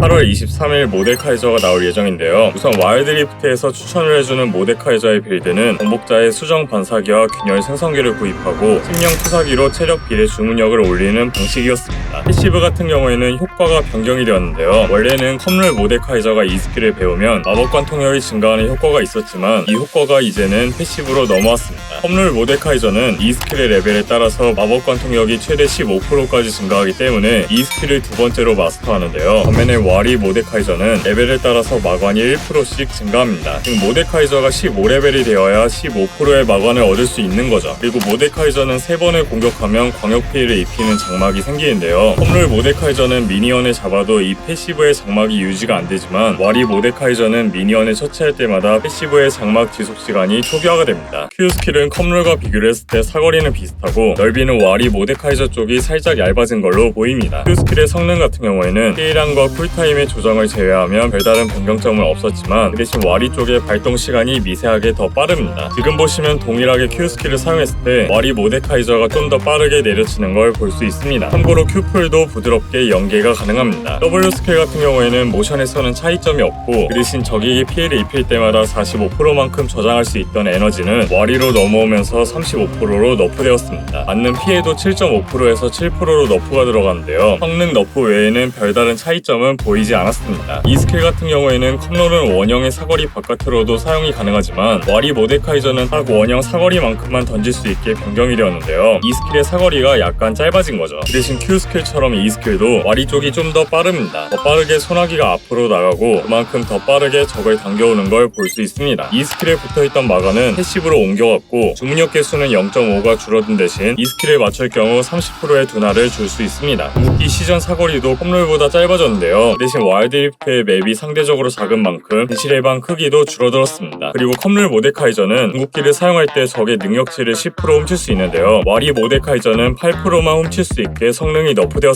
8월 23일 모데카이저가 나올 예정인데요. 우선 와일드리프트에서 추천을 해주는 모데카이저의 빌드는 공복자의 수정 반사기와 균열 생성기를 구입하고 심령 투사기로 체력 비례 주문력을 올리는 방식이었습니다. 패시브 같은 경우에는 효과가 변경이 되었는데요. 원래는 컴룰 모데카이저가 이 스킬을 배우면 마법 관통력이 증가하는 효과가 있었지만 이 효과가 이제는 패시브로 넘어왔습니다. 컴룰 모데카이저는 이 스킬의 레벨에 따라서 마법 관통력이 최대 15%까지 증가하기 때문에 이 스킬을 두 번째로 마스터하는데요. 반면에 와리 모데카이저는 레벨에 따라서 마관이 1%씩 증가합니다. 즉 모데카이저가 15레벨이 되어야 15%의 마관을 얻을 수 있는 거죠. 그리고 모데카이저는 세 번을 공격하면 광역 피해를 입히는 장막이 생기는데요. 컴룰 모데카이저는 미니언을 잡아도 이 패시브의 장막이 유지가 안 되지만 와리 모데카이저는 미니언을 처치할 때마다 패시브의 장막 지속 시간이 초기화가 됩니다. Q 스킬은 컴룰과 비교를 했을 때 사거리는 비슷하고 넓이는 와리 모데카이저 쪽이 살짝 얇아진 걸로 보입니다. Q 스킬의 성능 같은 경우에는 피해량과 쿨타임의 조정을 제외하면 별다른 변경점은 없었지만 그 대신 와리 쪽의 발동 시간이 미세하게 더 빠릅니다. 지금 보시면 동일하게 Q 스킬을 사용했을 때 와리 모데카이저가 좀 더 빠르게 내려치는 걸 볼 수 있습니다. 참고로 Q풀 도 부드럽게 연계가 가능합니다. W 스킬 같은 경우에는 모션에서는 차이점이 없고 그 대신 적에게 피해를 입힐 때마다 45%만큼 저장할 수 있던 에너지는 와리로 넘어오면서 35%로 너프되었습니다. 맞는 피해도 7.5%에서 7%로 너프가 들어가는데요. 성능 너프 외에는 별다른 차이점은 보이지 않았습니다. 이 스킬 같은 경우에는 컴롤은 원형의 사거리 바깥으로도 사용이 가능하지만 와리 모데카이저는 딱 원형 사거리만큼만 던질 수 있게 변경이 되었는데요. 이 스킬의 사거리가 약간 짧아진 거죠. 그 대신 Q 스킬처럼 이 스킬도 와리 쪽이 좀 더 빠릅니다. 더 빠르게 소나기가 앞으로 나가고 그만큼 더 빠르게 적을 당겨오는 걸 볼 수 있습니다. 이 스킬에 붙어있던 마가는 패시브로 옮겨갔고 주문력 개수는 0.5가 줄어든 대신 이 스킬을 맞출 경우 30%의 둔화를 줄 수 있습니다. 궁극기 시전 사거리도 컴롤보다 짧아졌는데요. 그 대신 와일드 리프트의 맵이 상대적으로 작은 만큼 진실의 방 크기도 줄어들었습니다. 그리고 컴롤 모데카이저는 궁극기를 사용할 때 적의 능력치를 10% 훔칠 수 있는데요. 와리 모데카이저는 8%만 훔칠 수 있게 성능이 너프되었습니다.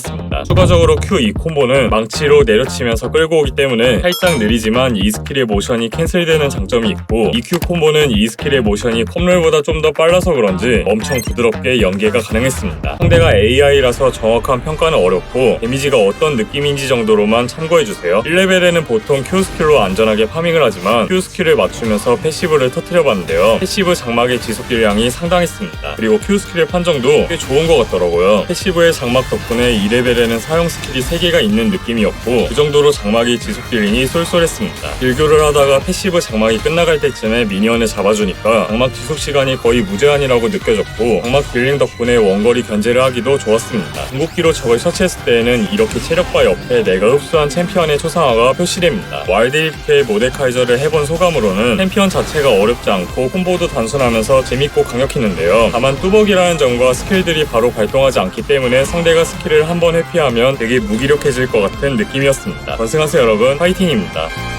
추가적으로 Q2 콤보는 망치로 내려치면서 끌고 오기 때문에 살짝 느리지만 이 스킬의 모션이 캔슬되는 장점이 있고 EQ 콤보는 이 스킬의 모션이 컴롤보다 좀 더 빨라서 그런지 엄청 부드럽게 연계가 가능했습니다. 상대가 AI라서 정확한 평가는 어렵고 데미지가 어떤 느낌인지 정도로만 참고해주세요. 1레벨에는 보통 Q 스킬로 안전하게 파밍을 하지만 Q 스킬을 맞추면서 패시브를 터트려봤는데요. 패시브 장막의 지속 딜량이 상당했습니다. 그리고 Q 스킬의 판정도 꽤 좋은 것 같더라고요. 패시브의 장막 덕분에 2레벨에는 사용 스킬이 3개가 있는 느낌이었고 그 정도로 장막의 지속 딜링이 쏠쏠했습니다. 딜교를 하다가 패시브 장막이 끝나갈 때쯤에 미니언을 잡아주니까 장막 지속 시간이 거의 무제한이라고 느껴졌고 장막 딜링 덕분에 원거리 견제를 하기도 좋았습니다. 궁극기로 적을 처치했을 때에는 이렇게 체력바 옆에 내가 흡수한 챔피언의 초상화가 표시됩니다. 와일드리프트의 모데카이저를 해본 소감으로는 챔피언 자체가 어렵지 않고 콤보도 단순하면서 재밌고 강력했는데요. 다만 뚜벅이라는 점과 스킬들이 바로 발동하지 않기 때문에 상대가 스킬을 한번 회피하면 되게 무기력해질 것 같은 느낌이었습니다. 건승하세요 여러분 파이팅입니다.